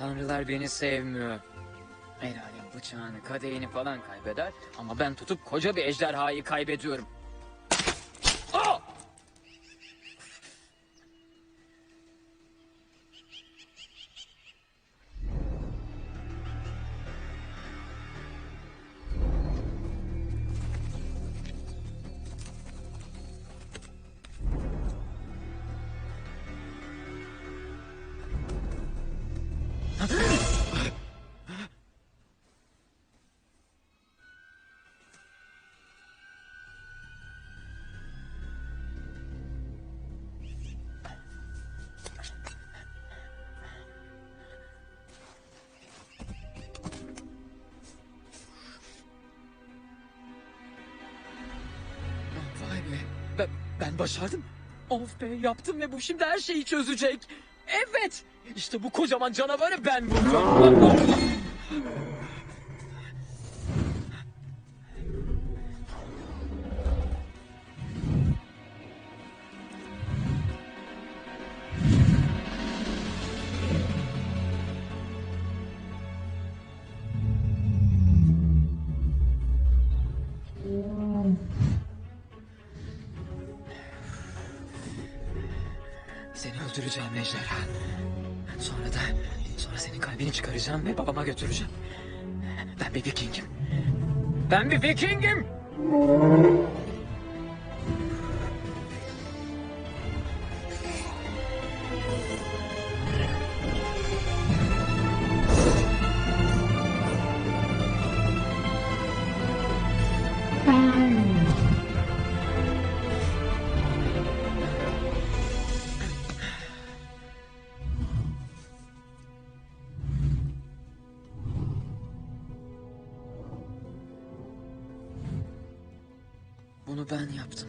Tanrılar beni sevmiyor. Alem bıçağını, kadehini falan kaybeder ama ben tutup koca bir ejderhayı kaybediyorum. Ben, başardım. Of be yaptım ve bu şimdi her şeyi çözecek. Evet. İşte bu kocaman canavarı ben vurdum. Seni öldüreceğim ejderha. Sonra da sonra senin kalbini çıkaracağım ve babama götüreceğim. Ben bir vikingim. Ben bir vikingim. Bunu ben yaptım.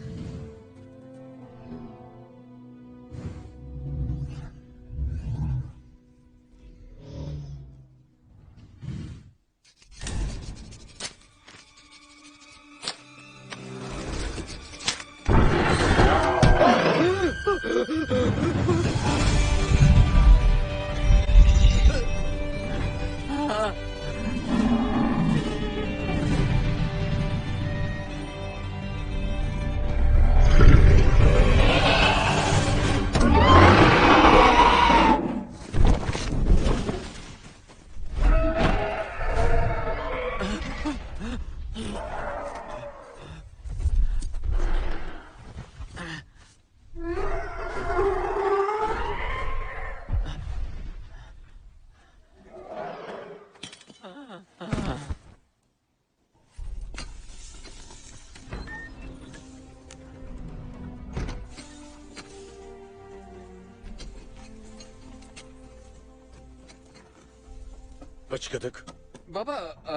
Hıçkıdık. Baba, e,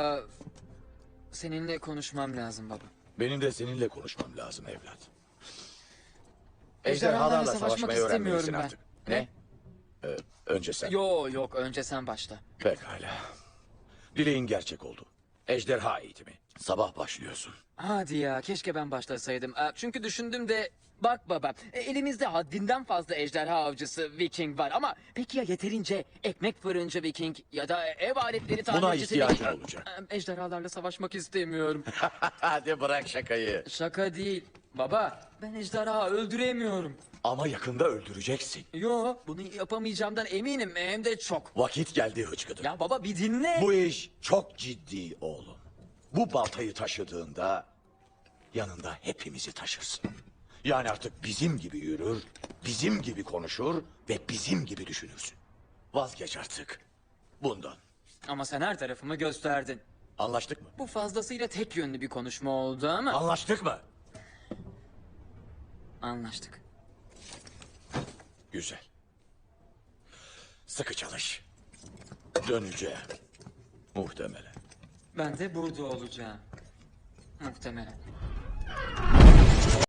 seninle konuşmam lazım baba. Benim de seninle konuşmam lazım evlat. Ejderhalarla savaşmayı öğrenmelisin istemiyorum ben. artık. Ne? Ee, önce sen. Yo yok önce sen başla. Pekala. Dileğin gerçek oldu. Ejderha eğitimi. Sabah başlıyorsun. Hadi ya keşke ben başlasaydım. E, Çünkü düşündüm de bak baba e, elimizde haddinden fazla ejderha avcısı viking var ama peki ya yeterince ekmek fırıncı viking ya da ev aletleri tamircisi ihtiyacın viking? olacak. Ejderhalarla savaşmak istemiyorum. Hadi bırak şakayı. Şaka değil. Baba ben ejderha öldüremiyorum. Ama yakında öldüreceksin. Yo bunu yapamayacağımdan eminim hem de çok. Vakit geldi hıçkıdık. Ya baba bir dinle. Bu iş çok ciddi oğlum. Bu baltayı taşıdığında yanında hepimizi taşırsın. Yani artık bizim gibi yürür, bizim gibi konuşur ve bizim gibi düşünürsün. Vazgeç artık bundan. Ama sen her tarafımı gösterdin. Anlaştık mı? Bu fazlasıyla tek yönlü bir konuşma oldu ama Anlaştık mı? anlaştık. Güzel. Sıkı çalış. Döneceğim. Muhtemelen. Ben de burada olacağım. Muhtemelen.